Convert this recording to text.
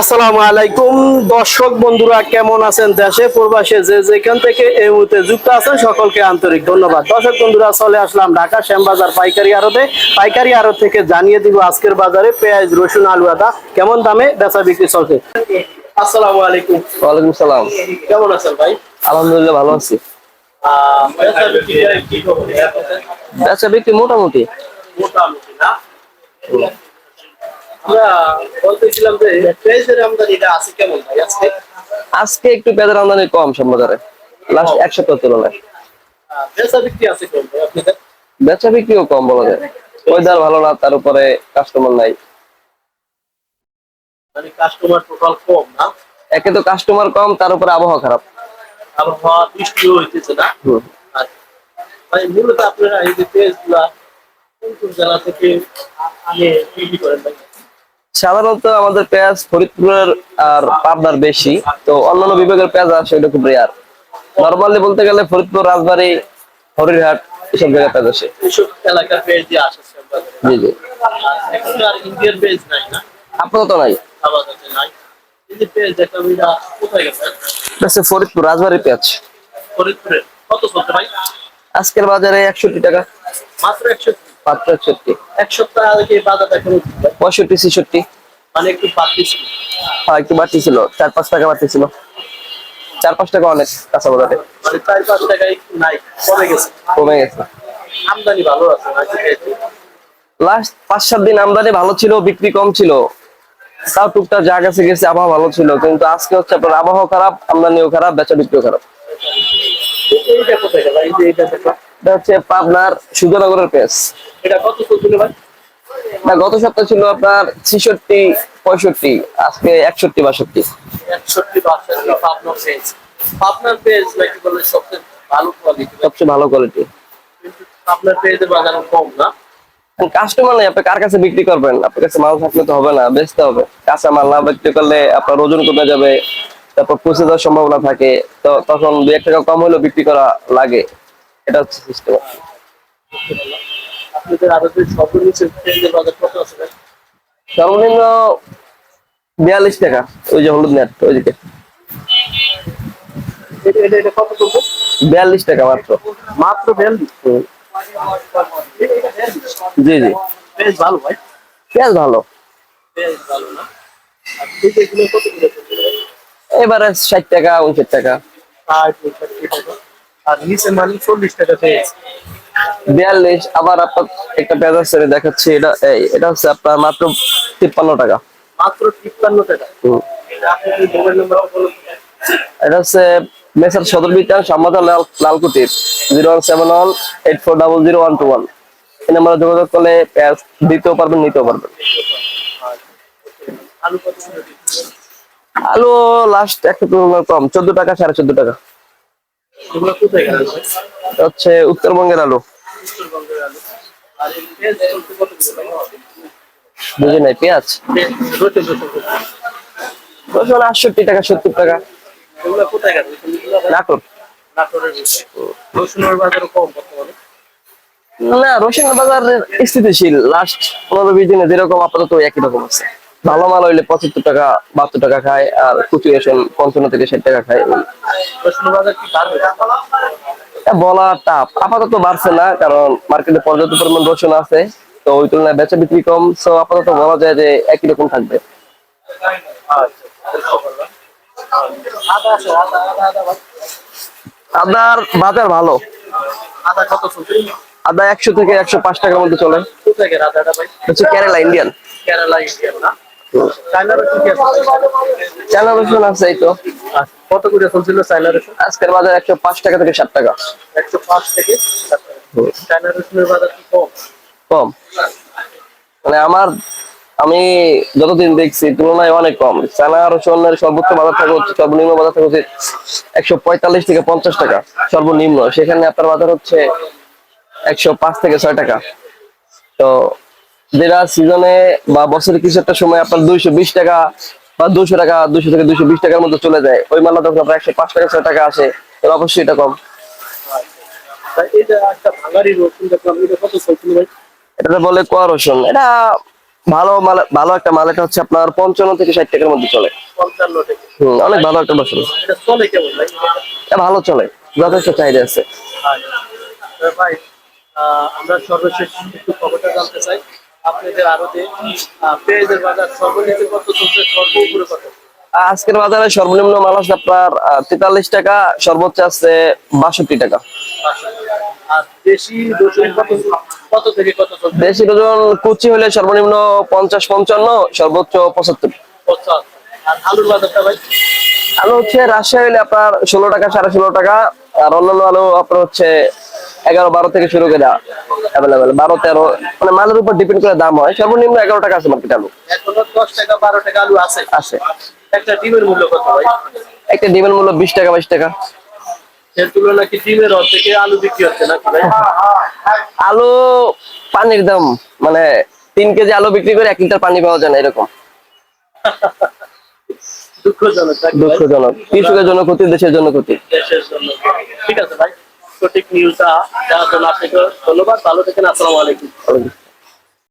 আসসালামু আলাইকুম। দর্শক বন্ধুরা কেমন আছেন দেশে প্রবাসে? যে যেখান থেকে এই মুহূর্তে যুক্ত আছেন সকলকে আন্তরিক ধন্যবাদ। দর্শক বন্ধুরা চলে আসলাম ঢাকা শ্যামবাজার পাইকারি আড়তে। পাইকারি আড়ত থেকে জানিয়ে দিব আজকের বাজারে পেঁয়াজ রসুন আলু আদা কেমন দামে বেচা বিক্রি চলছে। আসসালামু আলাইকুম। ওয়ালাইকুম সালাম। কেমন আছেন ভাই? আলহামদুলিল্লাহ ভালো আছি। বেচা বিক্রি মোটামুটি। মোটামুটি না? আমরা বলতেছিলাম যে পেঁয়াজের আমদানিটা আছে কেমন ভাই আজকে? আজকে একটু পেঁয়াজের আমদানি কম সব বাজারে লাস্ট এক সপ্তাহ তুলনায় বেচা বিক্রি আছে ভাই আপনাদের? বেচা বিক্রিও কম বলা যায়। ওয়েদার ভালো না তার উপরে কাস্টমার নাই। মানে কাস্টমার টোটাল কম না? একে তো কাস্টমার কম তার উপরে আবহাওয়া খারাপ। আবহাওয়া বৃষ্টিও হইতেছে না। ভাই মূলত আপনারা এই যে পেঁয়াজগুলা কোন কোন জেলা থেকে আনে বিক্রি করেন ভাই? সাধারণত আমাদের পেঁয়াজ ফরিদপুরের আর পাবনার বেশি। তো অন্যান্য বিভাগের পেঁয়াজ আসে এটা খুব রেয়ার নর্মালি বলতে গেলে ফরিদপুর রাজবাড়ী হরিরহাট এসব জায়গায় পেঁয়াজ আসে? জি জি। আপাতত নাই। ফরিদপুর পেঁয়াজ। আজকের বাজারে একষট্টি টাকা। মাত্র একশো মাত্র একষট্টি। এক সপ্তাহ আগে বাজারটা কেমন পঁয়ষট্টি ছেষট্টি। মানে একটু বাড়তি ছিল। হ্যাঁ একটু বাড়তি ছিল। চার পাঁচ টাকা বাড়তি ছিল। চার পাঁচ টাকা অনেক কাঁচা বাজারে মানে চার পাঁচ টাকা নাই কমে গেছে। কমে গেছে। আমদানি ভালো আছে লাস্ট পাঁচ সাত দিন আমদানি ভালো ছিল বিক্রি কম ছিল। তাও টুকটাক যা গেছে গেছে আবহাওয়া ভালো ছিল। কিন্তু আজকে হচ্ছে আপনার আবহাওয়া খারাপ আমদানিও খারাপ বেচা বিক্রিও খারাপ। এইটা কোথায় গেল এই যে এটা দেখলাম। এটা হচ্ছে পাবনার সুজনগরের পেঁয়াজ এটা কত চলছিল ভাই? এটা গত সপ্তাহে ছিল আপনার ছিষট্টি পঁয়ষট্টি আজকে একষট্টি বাষট্টি। একষট্টি বাষট্টি পাবনার পেজ পাবনার পেজ নাকি বলে সবচেয়ে ভালো কোয়ালিটি সবচেয়ে ভালো কোয়ালিটি কিন্তু আপনার বাজার কম না। কাস্টমার নেই আপনি কার কাছে বিক্রি করবেন? আপনার কাছে মাল থাকলে তো হবে না বেচতে হবে। কাঁচা মাল না বিক্রি করলে আপনার ওজন কমে যাবে। তারপর পচে যাওয়ার সম্ভাবনা থাকে তো তখন দুই এক টাকা কম হলেও বিক্রি করা লাগে। এটা হচ্ছে সিস্টেম সর্বনিম্ন বিয়াল্লিশ টাকা ওই যে হলুদ নেট ওইদিকে বিয়াল্লিশ টাকা মাত্র। মাত্র বিয়াল্লিশ। জি জি। ভালো ভাই। ভালো। ভালো না? এবারে ষাট টাকা উনষাট টাকা। আর নিচে মানে চল্লিশ টাকা পেজ বিয়াল্লিশ আবার আপনার একটা পেঁয়াজ আছে দেখাচ্ছি। এটা এটা হচ্ছে আপনার মাত্র তিপ্পান্ন টাকা। মাত্র তিপ্পান্ন টাকা। এটা হচ্ছে মেসার সদর বিজ্ঞান সম্মাদা লাল লালকুটির। Zero one seven one eight four double zero one two one. এই নাম্বারে যোগাযোগ করলে পেঁয়াজ দিতেও পারবেন নিতেও পারবেন। আলু কত? আলু লাস্ট একশো কম চোদ্দ টাকা সাড়ে চোদ্দ টাকা। হচ্ছে উত্তরবঙ্গের আলু? বুঝি নাই পেঁয়াজ? রসুন, আটষট্টি টাকা সত্তর টাকা। নাটোর। রসুনের কম না রসুনের বাজার স্থিতিশীল। লাস্ট পনেরো বিশ দিনে যেরকম আপাতত একই রকম আছে। ভালো মাল হইলে পঁচাত্তর টাকা বাহাত্তর টাকা খায় আর কুচি রসুন পঞ্চান্ন থেকে ষাট টাকা খায়। বলা টাফ আপাতত বাড়ছে না কারণ মার্কেটে পর্যাপ্ত পরিমাণ রসুন আছে তো ওই তুলনায় বেচা বিক্রি কম। সো আপাতত বলা যায় যে একই রকম থাকবে। আদার বাজার ভালো। আদা কত আদা একশো থেকে একশো পাঁচ টাকার মধ্যে চলে? হচ্ছে কেরালা ইন্ডিয়ান। কেরালা, ইন্ডিয়ান না? চায়না রসুন আছে? এই তো। আচ্ছা, কত করে চলছিল চায়না রসুন? আজকের বাজার একশো পাঁচ টাকা থেকে ষাট টাকা। একশো পাঁচ থেকে চায়না রসুনের বাজার কি কম? কম। মানে আমার আমি যতদিন দেখছি তুলনায় অনেক কম। চায়না রসুনের সর্বোচ্চ বাজার থাকে হচ্ছে সর্বনিম্ন বাজার থাকে হচ্ছে একশো পঁয়তাল্লিশ থেকে পঞ্চাশ টাকা সর্বনিম্ন। সেখানে আপনার বাজার হচ্ছে একশো পাঁচ থেকে ছয় টাকা। তো যেটা সিজনে বা বছরে কিছু একটা সময় আপনার দুইশো বিশ টাকা বা দুশো টাকা দুশো থেকে দুশো বিশ টাকার মধ্যে চলে যায়। ওই মালটা যখন আপনার একশো পাঁচ টাকা ছয় টাকা আসে তাহলে অবশ্যই এটা কম। এটা বলে কোয়া রসুন। এটা ভালো মাল ভালো একটা মাল এটা হচ্ছে আপনার পঞ্চান্ন থেকে ষাট টাকার মধ্যে চলে। হুম, অনেক ভালো একটা এটা ভালো চলে যথেষ্ট চাহিদা আছে। আচ্ছা। আমরা সর্বশেষ একটু খবরটা জানতে চাই। আপনাদের আরও পেঁয়াজের বাজার সর্বনিম্ন কত চলছে সর্ব উপরে কত আজকের বাজারে সর্বনিম্ন মাল আছে আপনার তেতাল্লিশ টাকা সর্বোচ্চ আছে বাষট্টি টাকা। দেশি ওজন কুচি হলে সর্বনিম্ন পঞ্চাশ পঞ্চান্ন সর্বোচ্চ পঁচাত্তর। আলুর বাজারটা ভাই? আলু হচ্ছে রাজশাহী হলে আপনার ষোলো টাকা সাড়ে ষোলো টাকা। আর অন্যান্য আলু আপনার হচ্ছে এগারো বারো থেকে শুরু করে অ্যাভেলেবেল বারো তেরো মানে মালের উপর ডিপেন্ড করে দাম হয়। সর্বনিম্ন এগারো টাকা আছে মার্কেট আলু। দশ টাকা বারো টাকা আলু আছে। আছে। একটা ডিমের মূল্য কত ভাই? একটা ডিমের মূল্য বিশ টাকা বাইশ টাকা। আলু পানির দাম মানে তিন কেজি আলু বিক্রি করে এক লিটার পানি পাওয়া যায় না এরকম। দুঃখজনক? দুঃখজনক। কৃষকের জন্য ক্ষতি। দেশের জন্য ক্ষতি। ঠিক আছে ভাই। সঠিক নিউজটা দেওয়ার জন্য আপনাকে ধন্যবাদ। ভালো থাকেন আসসালামু আলাইকুম।